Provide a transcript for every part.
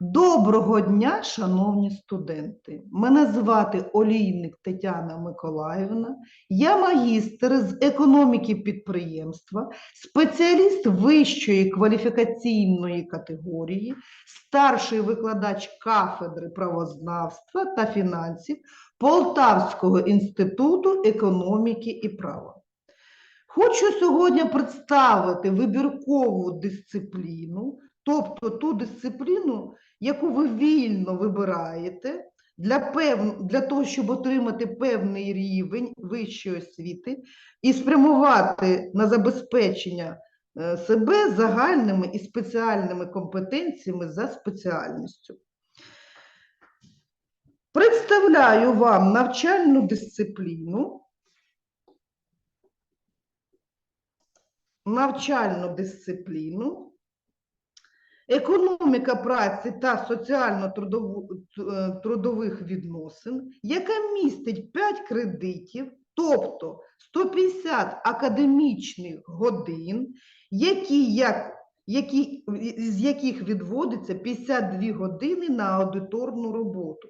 Доброго дня, шановні студенти! Мене звати Олійник Тетяна Миколаївна. Я магістр з економіки підприємства, спеціаліст вищої кваліфікаційної категорії, старший викладач кафедри правознавства та фінансів Полтавського інституту економіки і права. Хочу сьогодні представити вибіркову дисципліну, тобто ту дисципліну, яку ви вільно вибираєте для, пев... для того, щоб отримати певний рівень вищої освіти і спрямувати на забезпечення е, себе загальними і спеціальними компетенціями за спеціальністю. Представляю вам навчальну дисципліну. Навчальну дисципліну економіка праці та соціально-трудових відносин, яка містить 5 кредитів, тобто 150 академічних годин, які, як, які, з яких відводиться 52 години на аудиторну роботу.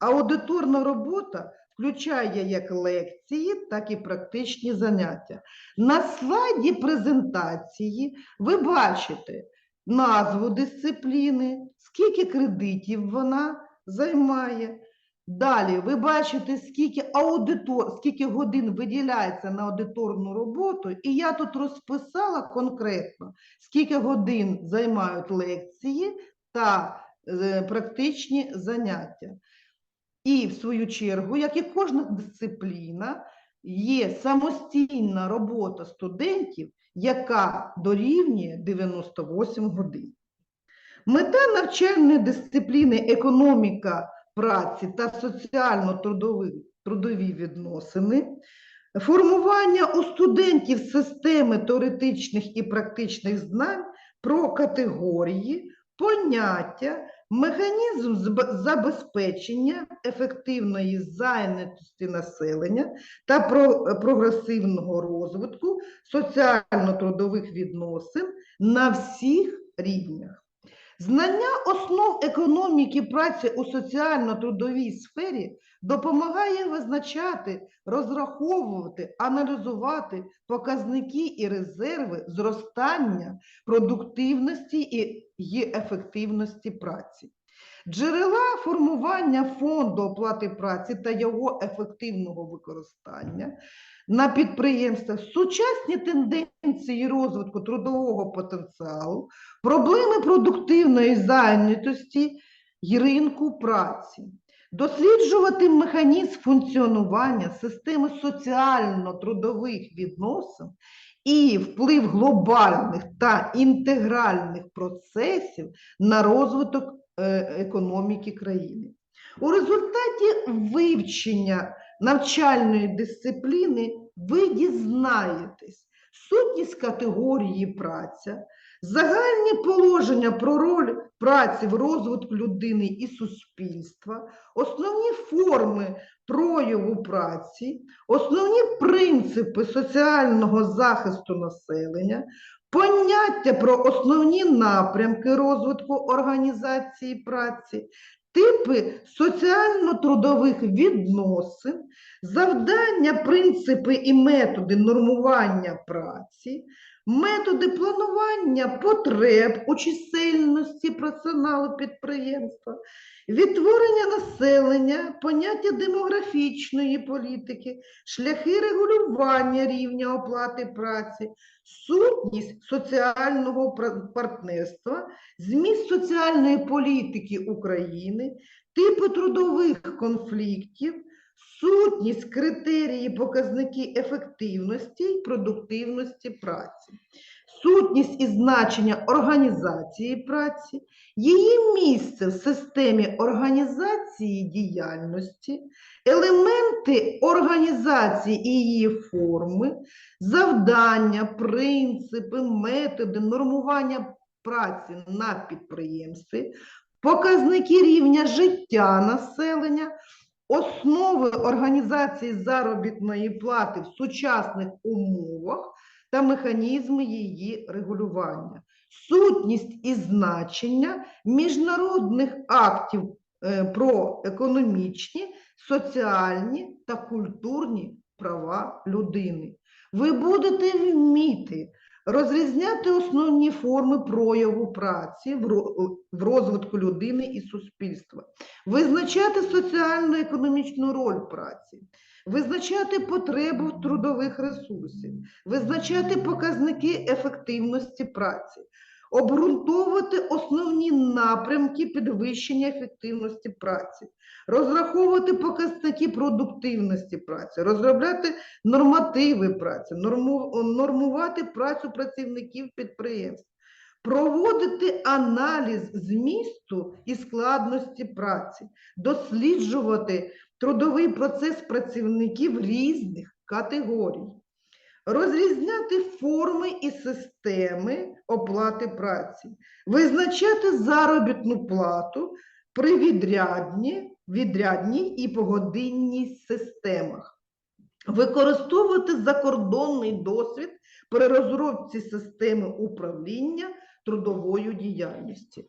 Аудиторна робота включає як лекції, так і практичні заняття. На слайді презентації ви бачите назву дисципліни, скільки кредитів вона займає. Далі ви бачите, скільки аудитор, скільки годин виділяється на аудиторну роботу, і я тут розписала конкретно, скільки годин займають лекції та е, практичні заняття. І, в свою чергу, як і кожна дисципліна, є самостійна робота студентів, яка дорівнює 98 годин. Мета навчальної дисципліни економіка праці та соціально-трудові відносини, формування у студентів системи теоретичних і практичних знань про категорії, поняття, механізм забезпечення ефективної зайнятості населення та прогресивного розвитку соціально-трудових відносин на всіх рівнях. Знання основ економіки праці у соціально-трудовій сфері допомагає визначати, розраховувати, аналізувати показники і резерви зростання продуктивності і ефективності праці. Джерела формування фонду оплати праці та його ефективного використання на підприємствах, сучасні тенденції розвитку трудового потенціалу, проблеми продуктивної зайнятості і ринку праці, досліджувати механізм функціонування системи соціально-трудових відносин і вплив глобальних та інтегральних процесів на розвиток е, економіки країни. У результаті вивчення навчальної дисципліни ви дізнаєтесь сутність категорії праця, загальні положення про роль праці в розвитку людини і суспільства, основні форми прояву праці, основні принципи соціального захисту населення, поняття про основні напрямки розвитку організації праці, типи соціально-трудових відносин, завдання, принципи і методи нормування праці, методи планування потреб у чисельності персоналу підприємства, відтворення населення, поняття демографічної політики, шляхи регулювання рівня оплати праці, сутність соціального партнерства, зміст соціальної політики України, типи трудових конфліктів, сутність критерії, показники ефективності і продуктивності праці, сутність і значення організації праці, її місце в системі організації діяльності, елементи організації і її форми, завдання, принципи, методи нормування праці на підприємстві, показники рівня життя населення, основи організації заробітної плати в сучасних умовах та механізми її регулювання. сутність і значення міжнародних актів е, про економічні, соціальні та культурні права людини. Ви будете вміти розрізняти основні форми прояву праці в розвитку людини і суспільства, визначати соціально-економічну роль праці, визначати потребу трудових ресурсів, визначати показники ефективності праці, обґрунтовувати напрямки підвищення ефективності праці, розраховувати показники продуктивності праці, розробляти нормативи праці, норму- нормувати працю працівників підприємств, проводити аналіз змісту і складності праці, досліджувати трудовий процес працівників різних категорій, розрізняти форми і системи оплати праці, визначати заробітну плату при відрядні, відрядній і погодинній системах, використовувати закордонний досвід при розробці системи управління трудовою діяльністю.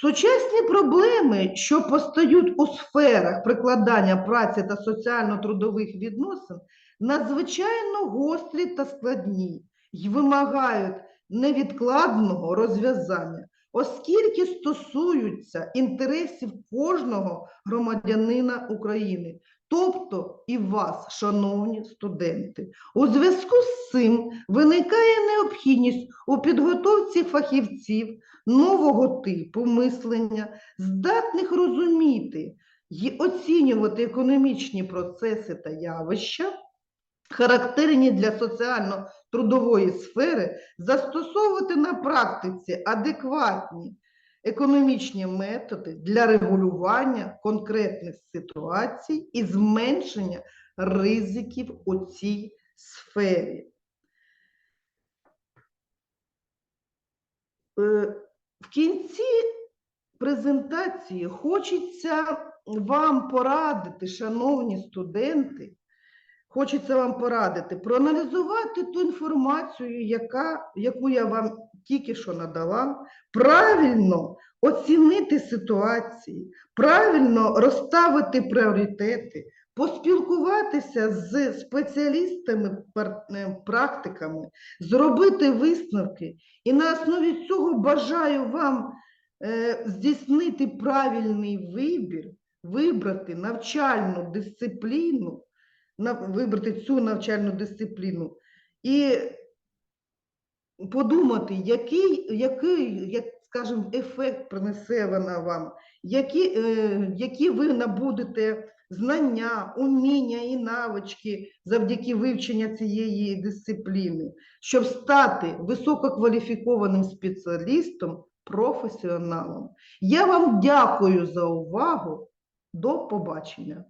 Сучасні проблеми, що постають у сферах прикладання праці та соціально-трудових відносин, надзвичайно гострі та складні й вимагають невідкладного розв'язання, оскільки стосуються інтересів кожного громадянина України, тобто і вас, шановні студенти. У зв'язку з цим виникає необхідність у підготовці фахівців нового типу мислення, здатних розуміти й оцінювати економічні процеси та явища, характерні для соціально-трудової сфери, застосовувати на практиці адекватні економічні методи для регулювання конкретних ситуацій і зменшення ризиків у цій сфері. Е, В кінці презентації хочеться вам порадити, шановні студенти, хочеться вам порадити проаналізувати ту інформацію, яка, яку я вам тільки що надала, правильно оцінити ситуації, правильно розставити пріоритети, поспілкуватися з спеціалістами, практиками, зробити висновки. І на основі цього бажаю вам е, здійснити правильний вибір, вибрати навчальну дисципліну, вибрати цю навчальну дисципліну і подумати, який, який як, скажімо, ефект принесе вона вам, які, е, які ви набудете знання, уміння і навички завдяки вивченню цієї дисципліни, щоб стати висококваліфікованим спеціалістом, професіоналом. Я вам дякую за увагу. До побачення.